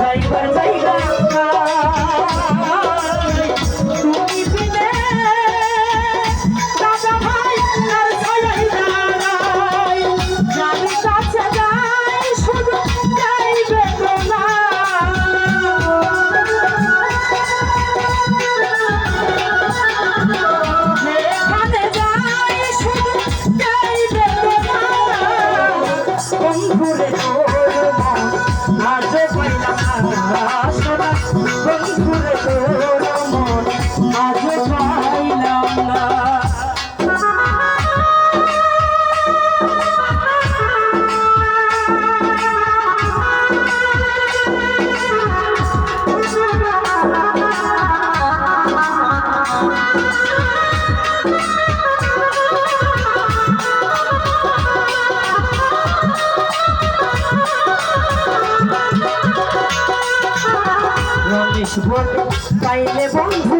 Driver బైగా আসব পাইলে বন্ধু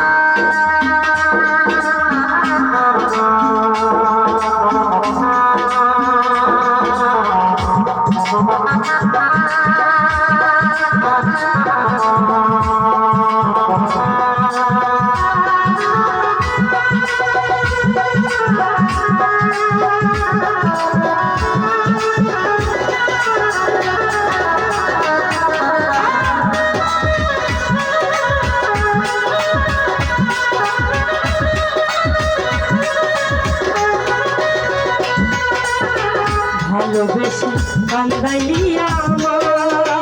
ভালোবেসে কান্দাইলি আমার।